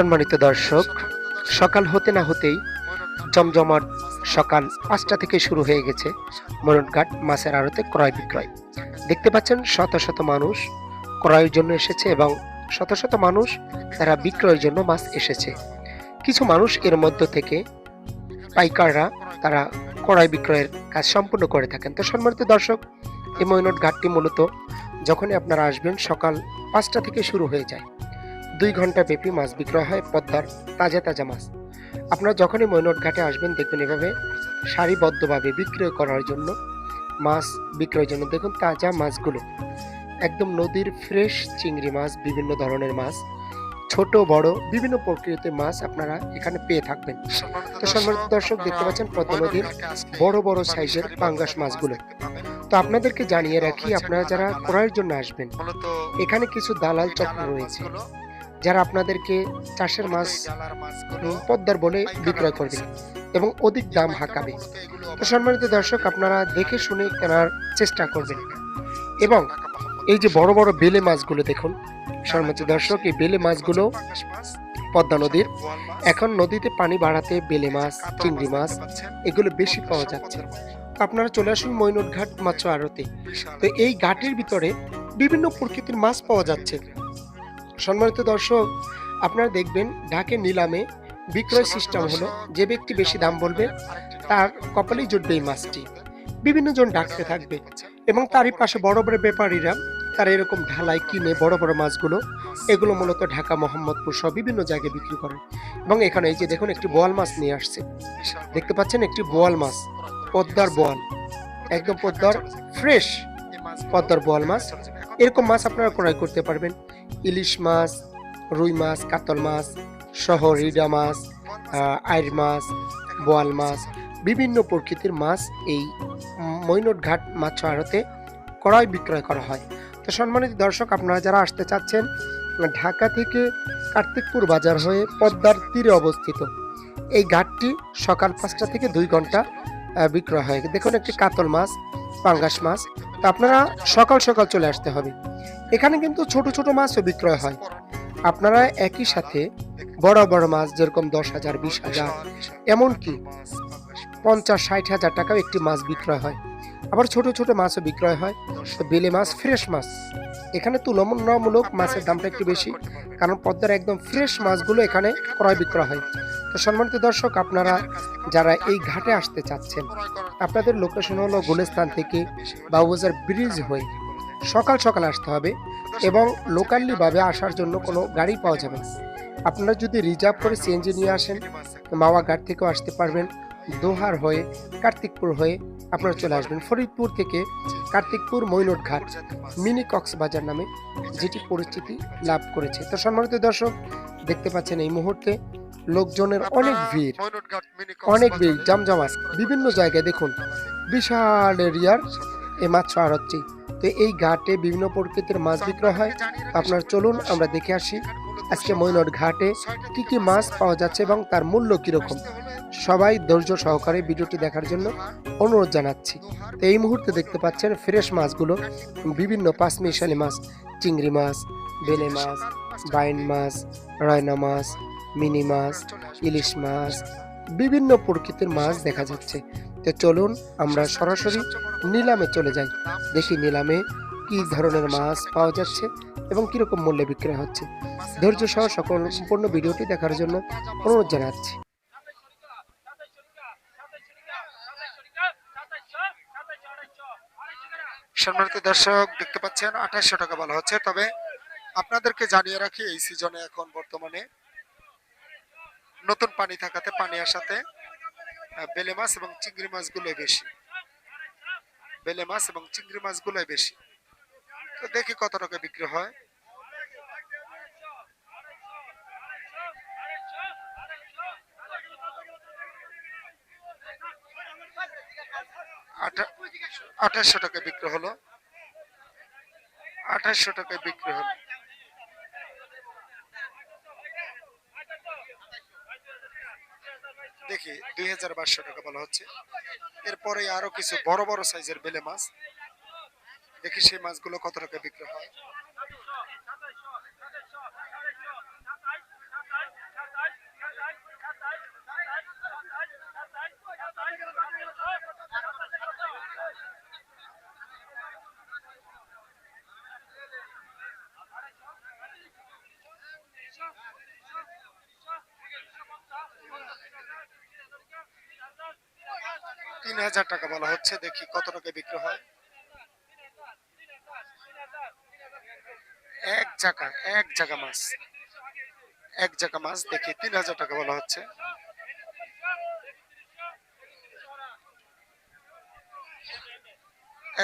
সম্মানিত দর্শক, সকাল হতে না হতেই জমজমাট সকাল পাঁচটা থেকে শুরু হয়ে গেছে মরণঘাট মাছের আড়তে ক্রয় বিক্রয়। দেখতে পাচ্ছেন শত শত মানুষ ক্রয়ের জন্য এসেছে এবং শত শত মানুষ তারা বিক্রয়ের জন্য মাছ এসেছে। কিছু মানুষ এর মধ্য থেকে পাইকাররা তারা ক্রয় বিক্রয়ের কাজ সম্পূর্ণ করে থাকেন। তো সম্মানিত দর্শক, এই মৈনট ঘাটটি মূলত যখনই আপনারা আসবেন সকাল পাঁচটা থেকে শুরু হয়ে যায়। দুই ঘণ্টা ব্যাপী মাছ বিক্রয় হয় পদ্মার তাজা তাজা মাছ। আপনারা যখনই মৈনট ঘাটে আসবেন, দেখবেন এভাবে সারিবদ্ধভাবে বিক্রয় করার জন্য, মাছ বিক্রয়ের জন্য দেখুন তাজা মাছগুলো। একদম নদীর ফ্রেশ চিংড়ি মাছ, বিভিন্ন ধরনের মাছ, ছোট, বড়, বিভিন্ন প্রকৃতির মাছ আপনারা এখানে পেয়ে থাকবেন। তো সম্মানিত দর্শক, দেখতে পাচ্ছেন পদ্মা নদীর বড় বড় সাইজের পাঙ্গাস মাছগুলো। তো আপনাদেরকে জানিয়ে রাখি, আপনারা যারা ক্রয়ের জন্য আসবেন, এখানে কিছু দালাল চক্র রয়েছে। যারা আপনাদেরকে চাষের মাছ পদ্মার বলে বিক্রয় করবে এবং অধিক দাম হাঁকাবে। তো সম্মানিত দর্শক, আপনারা দেখে শুনে কেনার চেষ্টা করবেন। এবং এই যে বড় বড় বেলে মাছগুলো দেখুন, সম্মানিত দর্শক, এই বেলে মাছগুলো পদ্মা নদীর। এখন নদীতে পানি বাড়াতে বেলে মাছ, চিংড়ি মাছ, এগুলো বেশি পাওয়া যাচ্ছে। আপনারা চলে আসুন মৈনট ঘাট মাছ আড়তে। তো এই ঘাটের ভিতরে বিভিন্ন প্রকৃতির মাছ পাওয়া যাচ্ছে। সম্মানিত দর্শক আপনারা দেখবেন ঢাকের নিলামে বিক্রয় সিস্টেম হলো যে ব্যক্তি বেশি দাম বলবে তার কপালেই জুটবে এই মাছটি। বিভিন্ন জন ডাকতে থাকবে এবং তারই পাশে বড় বড় ব্যাপারীরা তারা এরকম ঢালাই কিনে বড় বড় মাছগুলো এগুলো মূলত ঢাকা মোহাম্মদপুর সহ বিভিন্ন জায়গায় বিক্রি করে। এবং এখানে এই যে দেখুন একটি বোয়াল মাছ নিয়ে আসছে। দেখতে পাচ্ছেন একটি বোয়াল মাছ পদ্মার বোয়াল। একদম পদ্মার ফ্রেশ পদ্মার বোয়াল মাছ। এরকম মাছ আপনারা ক্রয় করতে পারবেন। ইলিশ মাছ, রুই মাছ, কাতল মাছ, সহ রিডা মাছ আইর মাছ, বোয়াল মাছ, বিভিন্ন প্রকৃতির মাছ এই মৈনট ঘাট মাছ আড়তে ক্রয় বিক্রয় করা হয়। তো সম্মানিত দর্শক, আপনারা যারা আসতে চাচ্ছেন, ঢাকা থেকে কার্তিকপুর বাজার হয়ে পদ্মার তীরে অবস্থিত। এই ঘাটটি সকাল পাঁচটা থেকে দুই ঘণ্টা বিক্রয় হয়। দেখুন, একটি কাতল মাছ, পাঙ্গাস মাছ। তো আপনারা সকাল সকাল চলে আসতে হবে। এখানে কিন্তু ছোট ছোট মাছও বিক্রয় হয়। আপনারা একই সাথে বড় বড় মাছ যেরকম দশ হাজার, বিশ হাজার, এমনকি পঞ্চাশ, ষাট হাজার টাকাও একটি মাছ বিক্রয় হয়। আবার ছোট ছোট মাছও বিক্রয় হয়। তো বেলে মাছ, ফ্রেশ মাছ। এখানে তুলনামূলক মাছের দামটা একটু বেশি, কারণ পদ্মার একদম ফ্রেশ মাছগুলো এখানে ক্রয় বিক্রয় হয়। তো সম্মানিত দর্শক, আপনারা যারা এই ঘাটে আসতে চাচ্ছেন, আপনাদের লোকেশন হলো গুলেস্তান থেকে বাবুবাজার ব্রিজ হয়ে সকাল সকাল আসতে হবে এবং লোকালি ভাবে আসার জন্য কোনো গাড়ি পাওয়া যাবে না। আপনারা যদি রিজার্ভ করে সিএনজি নিয়ে আসেন মাওয়া ঘাট থেকেও আসতে পারবেন দোহার হয়ে কার্তিকপুর হয়ে আপনারা চলে আসবেন। ফরিদপুর থেকে কার্তিকপুর মৈনট ঘাট মিনি কক্সবাজার নামে যেটি পরিচিতি লাভ করেছে। তো সম্মানিত দর্শক দেখতে পাচ্ছেন এই মুহূর্তে লোকজনের অনেক ভিড় অনেক ভিড় জমজমাট বিভিন্ন জায়গায় দেখুন। বিশাল এরিয়ার এই মাছ আড়তটি তো এই ঘাটে বিভিন্ন প্রকৃতির মাছ বিক্রয় হয়। আপনার চলুন আমরা দেখে আসি আজকে মৈনট ঘাটে কি কি মাছ পাওয়া যাচ্ছে এবং তার মূল্য কীরকম। সবাই ধৈর্য সহকারে ভিডিওটি দেখার জন্য অনুরোধ জানাচ্ছি। এই মুহূর্তে দেখতে পাচ্ছেন ফ্রেশ মাছগুলো, বিভিন্ন পাঁচমিশালি মাছ, চিংড়ি মাছ, বেলে মাছ, বাইন মাছ, রয়না মাছ, মিনি মাছ, ইলিশ মাছ, বিভিন্ন প্রকৃতির মাছ দেখা যাচ্ছে। তো চলুন আমরা সরাসরি নিলামে চলে যাই। দেখি নিলামে কি ধরনের মাছ পাওয়া যাচ্ছে এবং কীরকম মূল্যে বিক্রয় হচ্ছে। ধৈর্য সহ সকল সম্পূর্ণ ভিডিওটি দেখার জন্য অনুরোধ জানাচ্ছি। সম্মানিত দর্শক, দেখতে পাচ্ছেন আঠাশশো টাকা বলা হচ্ছে। তবে আপনাদেরকে জানিয়ে রাখি, এই সিজনে এখন বর্তমানে নতুন পানি থাকাতে, পানি আসাতে বেলে মাছ এবং চিংড়ি মাছগুলোই বেশি। বেলে মাছ এবং চিংড়ি মাছগুলোই বেশি। তো দেখি কত টাকা বিক্রি হয়। আঠা- আঠাশশো টাকা বিক্রি হলো। আঠাশশো টাকায় বিক্রি হলো। দেখি দুই হাজার বারশো টাকা বলা হচ্ছে। এরপরে আরও কিছু বড় বড় সাইজের বেলে মাছ। দেখি সেই মাছগুলো কত টাকা বিক্রি হয়। তিন হাজার টাকা বলা হচ্ছে। দেখি কত টাকা বিক্রি হয়। এক জায়গা এক জায়গা মাছ। এক জায়গা মাছ, দেখি তিন হাজার টাকা বলা হচ্ছে।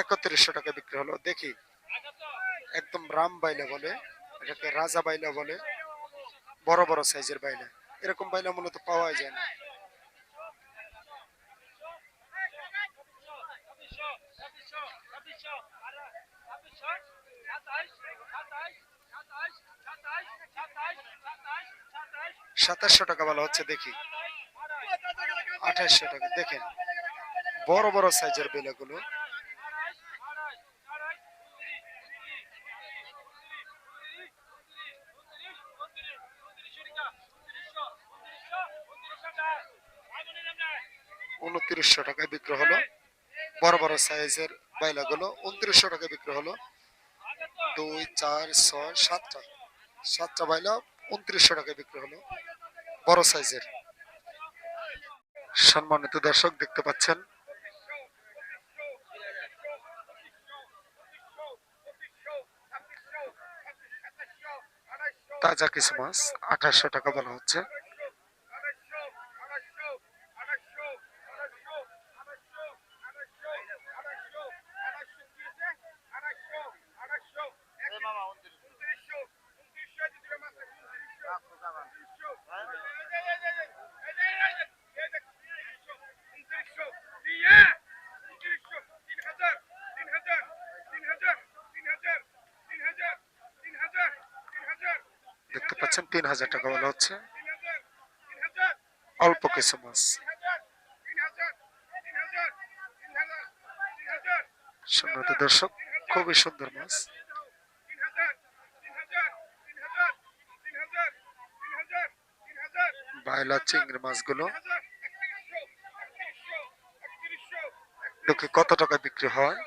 একত্রিশশো টাকা বিক্রি হলো। দেখি, একদম রাম বাইলা বলে, এটাকে রাজা বাইলা বলে, বড় বড় সাইজের বাইলা। এরকম বাইলা মূলত পাওয়া যায় না। সাতাশশো টাকা বলা হচ্ছে, দেখি। আঠাশশো টাকা, দেখেন। বড় বড় সাইজের বেলাগুলো। উনত্রিশশো টাকায় বিক্রি হলো। বড় বড় সাইজের বাইলাগুলো উনত্রিশশো টাকায় বিক্রি হলো। দুই, চার, ছয়, সাতটা। সাতটা বাইলা উনত্রিশশো টাকায় বিক্রি হলো। বড় সাইজের। সম্মানিত দর্শক, দেখতে পাচ্ছেন। তাজা কিছু মাছ, আঠাশশো টাকা বলা হচ্ছে। পাচ্ছেন তিন হাজার টাকা বলা হচ্ছে। অল্প কিছু মাছ। সম্মানিত দর্শক, খুবই সুন্দর মাছ। বাইলা চিংড়ি মাছগুলো। কত টাকা বিক্রি হয়?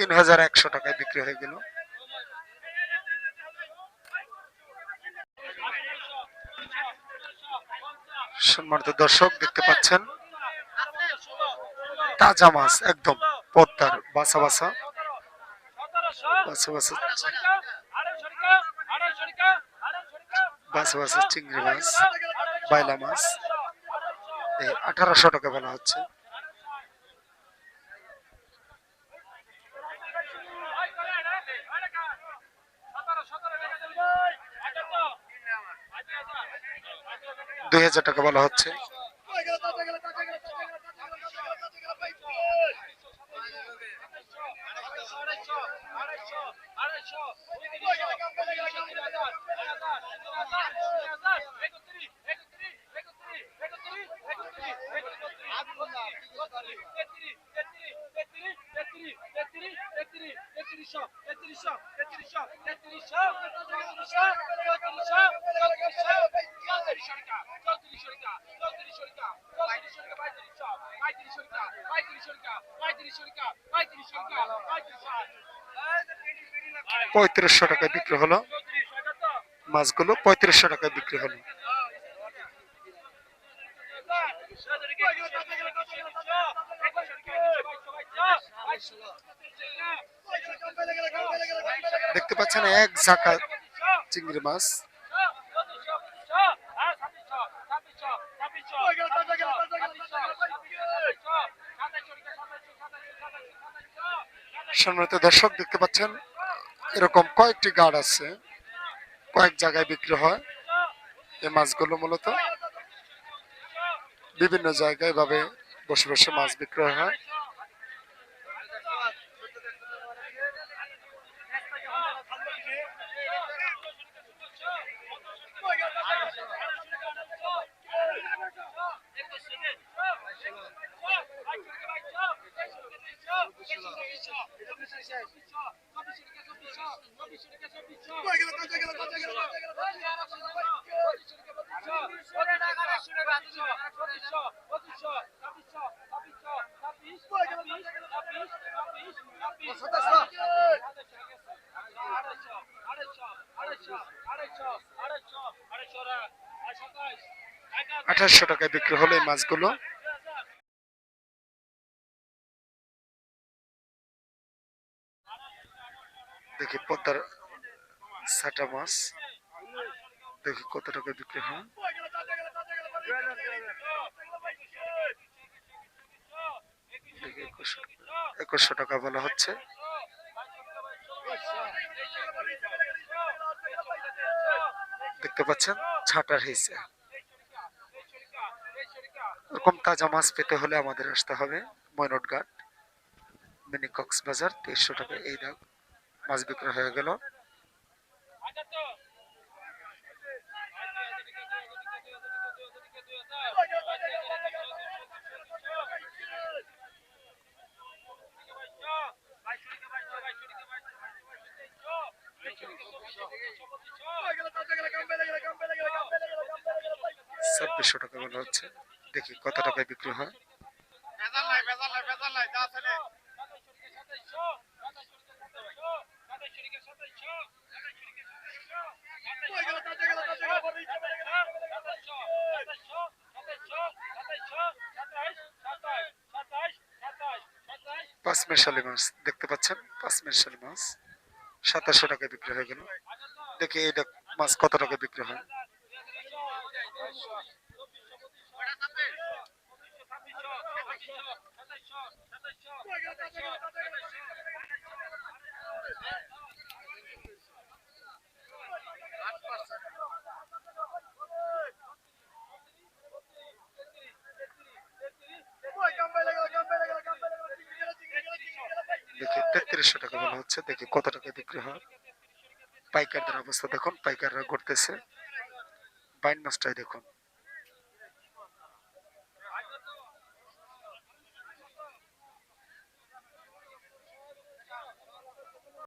তিন হাজার একশো টাকায় বিক্রি হয়ে গেল। সম্মানিত দর্শক, দেখতে পাচ্ছেন, তাজা মাছ, একদম পদ্মার বাসা বাসা। বাসা বাসা বাসা চিংড়ি মাছ বাইলা মাছ আঠারোশো টাকা বলা হচ্ছে। দুই হাজার টাকা বলা হচ্ছে পঁয়ত্রিশশো টাকায় বিক্রি হলো। মাছগুলো পঁয়ত্রিশশো টাকায় বিক্রি হলো। দেখতে পাচ্ছেন এক ঝাঁকা চিংড়ি মাছ। সম্মানিত দর্শক, দেখতে পাচ্ছেন, এরকম কয়েকটি গার্ড আছে। কয়েক জায়গায় বিক্রি হয় এই মাছগুলো মূলত। বিভিন্ন জায়গায় এভাবে বসে বসে মাছ বিক্রয় হয়। আঠাশশো টাকায় বিক্রি হলো এই মাছগুলো। দেখি পদ্মার সাটা মাছ। দেখি কত টাকা বিক্রি হয়। একুশশো টাকা বলা হচ্ছে। দেখতে পাচ্ছেন, ছাটার হয়েছে। এরকম তাজা মাছ পেতে হলে আমাদের আসতে হবে ময়নট ঘাট, মিনি কক্সবাজার, তেইশশো টাকা এই দাম মাছ বিক্রি হয়ে গেল। ছাব্বিশশো টাকা বলা হচ্ছে। দেখি কত টাকায় বিক্রি হয়। পাঁচ মেশালি মাছ, দেখতে পাচ্ছেন? পাঁচ মেশালি মাছ। সাতাশশো টাকায় বিক্রি হয়ে গেল। দেখি এটা মাছ কত টাকায় বিক্রি হয়? দেখি, তেত্রিশশো টাকা বলা হচ্ছে। দেখি কত টাকা বিক্রি হয়। পাইকারদের অবস্থা দেখুন, পাইকাররা করতেছে বাইন মাছটাই দেখুন।